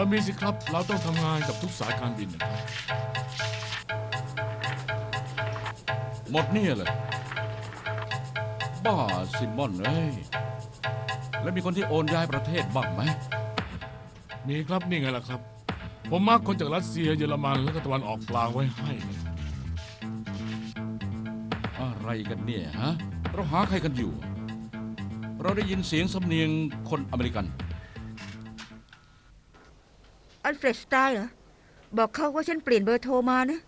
เรามีสิครับ เราต้องทำงานกับทุกสายการบินนะครับ หมดเนี่ยเลย บ้าซิมอนเอ้ย แล้วมีคนที่โอนย้ายประเทศบ้างไหม มีครับนี่ไงล่ะครับ ผมมาร์กคนจากรัสเซียเยอรมันแล้วก็ตะวันออกกลางไว้ให้นะครับอะไรกันเนี่ยฮะ เราหาใครกันอยู่ เราได้ยินเสียงสำเนียงคนอเมริกัน อันเฟรดสไตล์เหรอ บอกเขาว่าฉันเปลี่ยนเบอร์โทรมานะ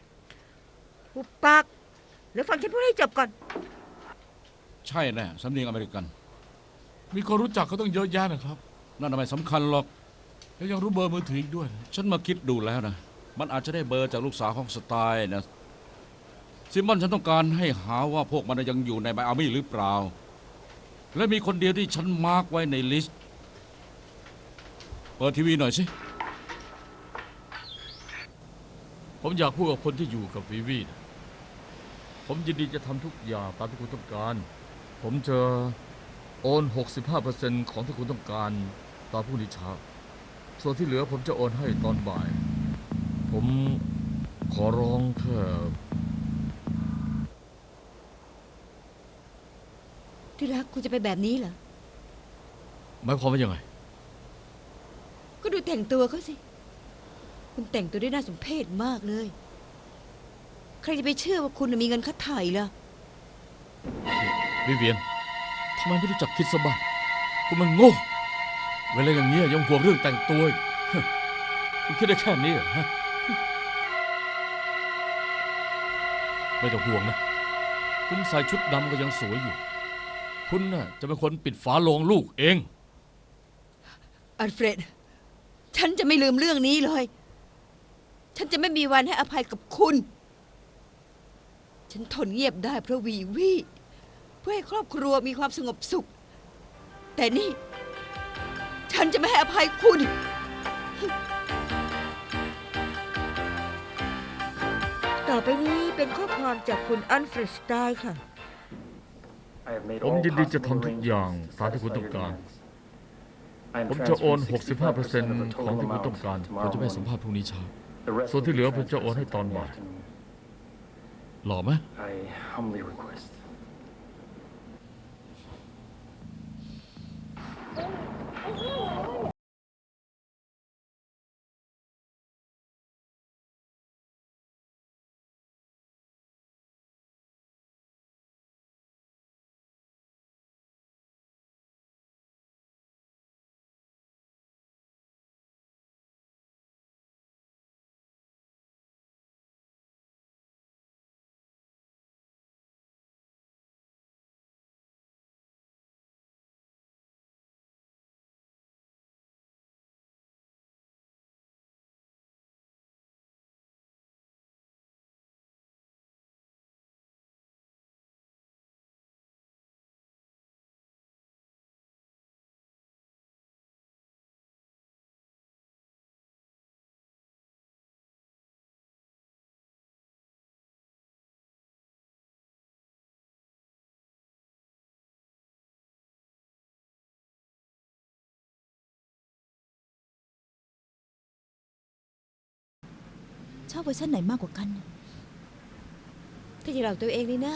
หุบปากแล้วฟังฉันพูดให้จบก่อน ใช่แน่สำเนียงอเมริกัน มีคนรู้จักเขาต้องเยอะแยะนะครับ นั่นทำไมสำคัญหรอก แล้วยังรู้เบอร์มือถืออีกด้วยนะฉันมาคิดดูแล้วนะ มันอาจจะได้เบอร์จากลูกสาวของสไตล์นะซิมอนฉันต้องการให้หาว่าพวกมันยังอยู่ในไบอามี่หรือเปล่า และมีคนเดียวที่ฉันมาร์กไว้ในลิสต์ เปิดทีวีหน่อยสิ ผมอยากพูดกับคนที่อยู่กับวีวีนะผมยินดีจะทำทุกอย่างตามที่คุณต้องการ ผมจะโอน 65%ของที่คุณต้องการตอนพรุ่งนี้เช้า ส่วนที่เหลือผมจะโอนให้ตอนบ่าย ผมขอร้องแค่ที่รักคุณจะไปแบบนี้เหรอหมายความว่ายังไง ก็ดูแต่งตัวเขาสิ คุณแต่งตัวได้น่าสมเพชมากเลย ใครจะไปเชื่อว่าคุณน่ะมีเงินค่าถ่ายล่ะ วิเวียนทำไมไม่รู้จักคิดซะบ้างคุณมันโง่เวลาอย่างเงี้ยยังห่วงเรื่องแต่งตัวอีกฮะคุณคิดได้แค่นี้เหรอฮะไม่ต้องห่วงนะ คุณใส่ชุดดำก็ยังสวยอยู่ คุณน่ะจะเป็นคนปิดฝาโลงลูกเอง อัลเฟรด ฉันจะไม่ลืมเรื่องนี้เลย ฉันจะไม่มีวันให้อภัยกับคุณ ฉันทนเงียบได้เพราะวีวี เพื่อให้ครอบครัวมีความสงบสุข แต่นี่ ฉันจะไม่ให้อภัยคุณ ต่อไปนี้เป็นข้อความจากคุณอันเฟรดสไตล์ค่ะ ผมยินดีจะทำทุกอย่างตามที่คุณต้องการ ผมจะโอน 65%ของที่คุณต้องการ ผมจะไปสัมภาษณ์พรุ่งนี้เช้า ส่วนที่เหลือผมจะโอนให้ตอนบ่ายหล่อไหม I humbly request. ชอบเวอร์ชันไหนมากกว่ากัน ถ้าจะเราตัวเองนี่นะ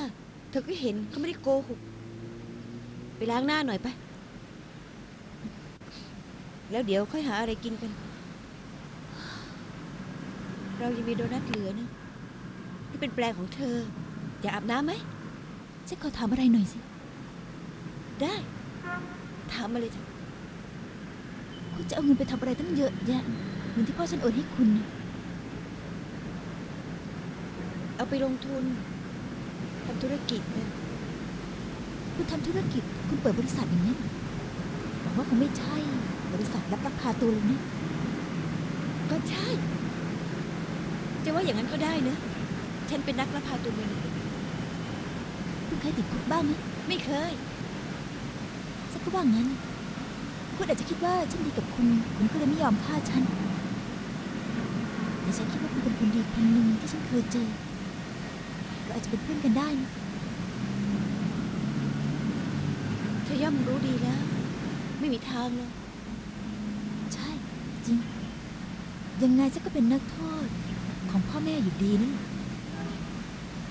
เธอก็เห็นเขาไม่ได้โกหก ไปล้างหน้าหน่อยไป แล้วเดี๋ยวค่อยหาอะไรกินกัน เรายังมีโดนัทเหลือนะที่เป็นแปลงของเธอ อยากอาบน้ำไหม ฉันขอถามอะไรหน่อยสิ ได้ ถามมาเลยจ้ะคุณจะเอาเงินไปทำอะไรตั้งเยอะแยะเงินที่พ่อฉันโอนให้คุณน่ะ เอาไปลงทุนทำธุรกิจเนะคุณทำธุรกิจ คุณเปิดบริษัทอย่างนี้นหวังว่าคงไม่ใช่บริษัทรับราคาตัวเลยนะก็ใช่ จะว่าอย่างนั้นก็ได้นะ ฉันเป็นนักลักพาตัวเงินคุณเคยติดคุกบ้างไหมไม่เคย ฉันก็ว่างั้น คุณอาจจะคิดว่าฉันดีกับคุณ คุณก็เลยไม่ยอมฆ่าฉัน แต่ฉันคิดว่าคุณเป็นคนดีคนหนึ่งที่ฉันเคยเจอ อาจจะเป็นเพื่อนกันได้นะเธอย่อมรู้ดีแล้ว ไม่มีทางเลยใช่ จริง ยังไงฉันก็เป็นนักโทษของพ่อแม่อยู่ดีนั่นแหละ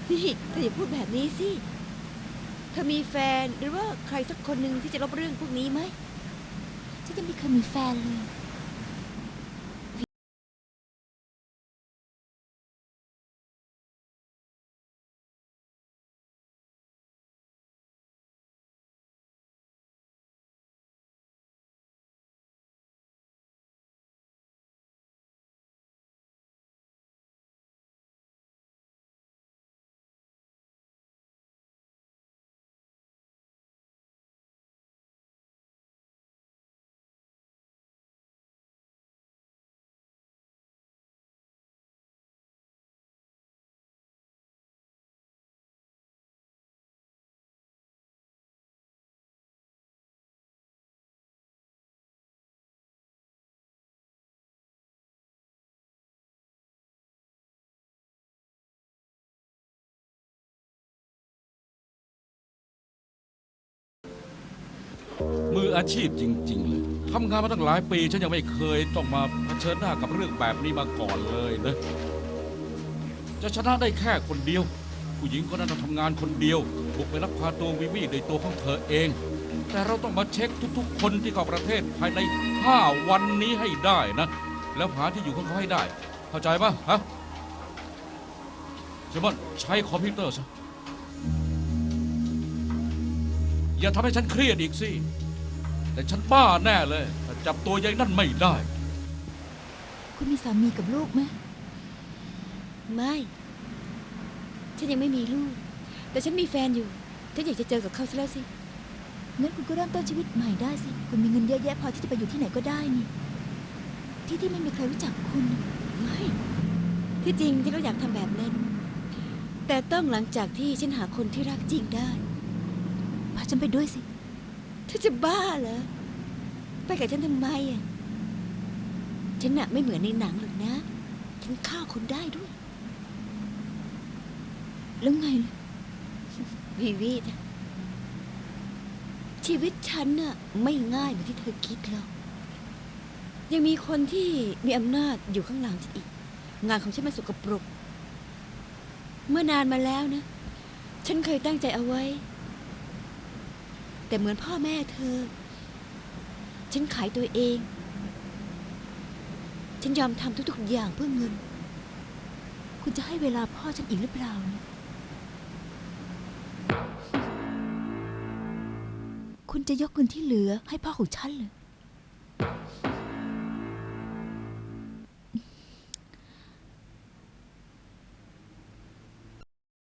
นี่เธออย่าพูดแบบนี้สิ เธอมีแฟนหรือว่าใครสักคนหนึ่งที่จะรับเรื่องพวกนี้ไหม ฉันยังไม่เคยมีแฟนเลย มืออาชีพจริง ๆ เลยทำงานมาตั้งหลายปีฉันยังไม่เคยต้องมาเผชิญหน้ากับเรื่องแบบนี้มาก่อนเลยนะจะชนะได้แค่คนเดียว ผู้หญิงคนนั้นทำงานคนเดียวบุกไปลักพาตัววิวีโดยตัวของเธอเอง แต่เราต้องมาเช็คทุกๆ คนที่เข้าประเทศภายใน 5 วันนี้ให้ได้นะ แล้วหาที่อยู่ของเขาให้ได้ เข้าใจปะฮะเจมอนใช้คอมพิวเตอร์ซะ อย่าทำให้ฉันเครียดอีกสิ แต่ฉันบ้าแน่เลยถ้าจับตัวยายนั่นไม่ได้ คุณมีสามีกับลูกไหมไม่ ฉันยังไม่มีลูก แต่ฉันมีแฟนอยู่ ฉันอยากจะเจอกับเขาซะแล้วสิ งั้นคุณก็เริ่มต้นชีวิตใหม่ได้สิ คุณมีเงินเยอะแยะพอที่จะไปอยู่ที่ไหนก็ได้นี่ ที่ที่ไม่มีใครรู้จักคุณ ไม่ ที่จริงฉันก็อยากทำแบบนั้น แต่ต้องหลังจากที่ฉันหาคนที่รักจริงได้ พาฉันไปด้วยสิ เธอจะบ้าเหรอ ไปกับฉันทำไมอะ ฉันน่ะไม่เหมือนในหนังหรอกนะ ฉันฆ่าคนได้ด้วย แล้วไงล่ะวีวีจ้ะชีวิตฉันน่ะไม่ง่ายเหมือนที่เธอคิดหรอก ยังมีคนที่มีอำนาจอยู่ข้างหลังฉันอีก งานของฉันมันสกปรก เมื่อนานมาแล้วนะ ฉันเคยตั้งใจเอาไว้ แต่เหมือนพ่อแม่เธอ ฉันขายตัวเอง ฉันยอมทำทุกๆอย่างเพื่อเงิน คุณจะให้เวลาพ่อฉันอีกหรือเปล่าเนี่ยคุณจะยกเงินที่เหลือให้พ่อของฉันเลย